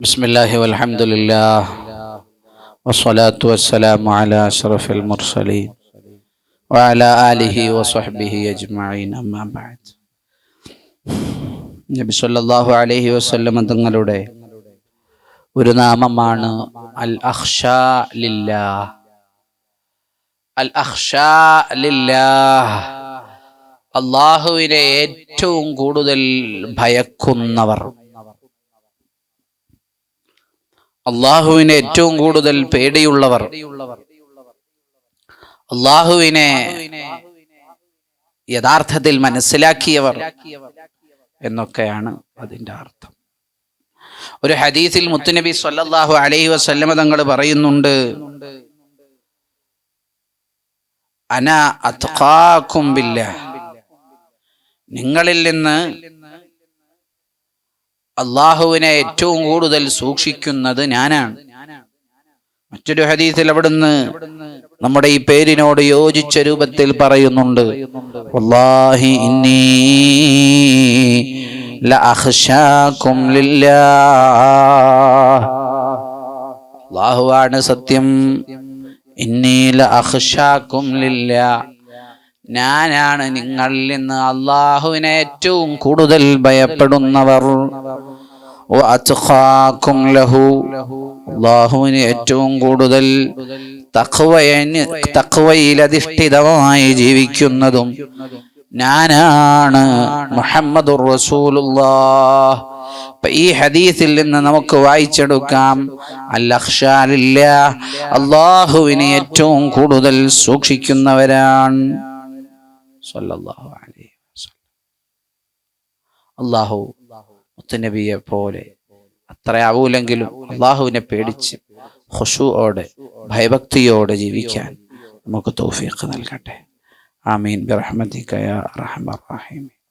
بسم الله والحمد لله والصلاة والسلام على أشرف المرسلين وعلى آله وصحبه أجمعين أما بعد നബി സല്ലല്ലാഹു അലൈഹി വസല്ലം തങ്ങളുടെ ഒരു നാമമാണ് അൽ അഖ്ഷാ ലില്ലാഹ് അൽ അഖ്ഷാ ലില്ലാഹ് അള്ളാഹുവിനെ ഏറ്റവും കൂടുതൽ ഭയക്കുന്നവർ അള്ളാഹുവിനെ ഏറ്റവും കൂടുതൽ പേടിയുള്ളവർ. അള്ളാഹുവിനെ യഥാർത്ഥത്തിൽ മനസ്സിലാക്കിയവർ എന്നൊക്കെയാണ് അതിന്റെ അർത്ഥം. ഒരു ഹദീസിൽ മുത്തുനബി സല്ലല്ലാഹു അലൈഹി വസല്ലമ തങ്ങൾ പറയുന്നുണ്ട് അന അത്ഖാക്കും നിങ്ങളിൽ നിന്ന് അള്ളാഹുവിനെ ഏറ്റവും കൂടുതൽ സൂക്ഷിക്കുന്നത് ഞാനാണ്. മറ്റൊരു ഹദീസിൽ അവിടുന്ന് നമ്മുടെ ഈ പേരിനോട് യോജിച്ച രൂപത്തിൽ പറയുന്നുണ്ട്. അള്ളാഹുവാണ് സത്യം. ഇന്നീല അഹ്ഷാക്കും ലില്ലാഹ്. ഞാനാണ് നിങ്ങളിൽ നിന്ന് അള്ളാഹുവിനെ ഏറ്റവും കൂടുതൽ ഭയപ്പെടുന്നവർ. ലഹു. അള്ളാഹുവിന് ഏറ്റവും കൂടുതൽ തഖ്വയന് തഖ്വയിൽ അധിഷ്ഠിതമായി ജീവിക്കുന്നതും ഞാനാണ് മുഹമ്മദുർ റസൂലുള്ളാഹ്. ഈ ഹദീസിൽ നിന്ന് നമുക്ക് വായിച്ചെടുക്കാം. അല്ലാഹുവിനെ ഏറ്റവും കൂടുതൽ സൂക്ഷിക്കുന്നവരാണ്. സല്ലല്ലാഹു അലൈഹി വസല്ലം. അള്ളാഹു മുത്തനബിയെ പോലെ അത്ര ആവൂലെങ്കിലും അള്ളാഹുവിനെ പേടിച്ച് ഹുഷുവോടെ ഭയഭക്തിയോടെ ജീവിക്കാൻ നമുക്ക് തൗഫീഖ് നൽകട്ടെ. ആമീൻ. ബിറഹ്മതിക യാ റഹീമീൻ.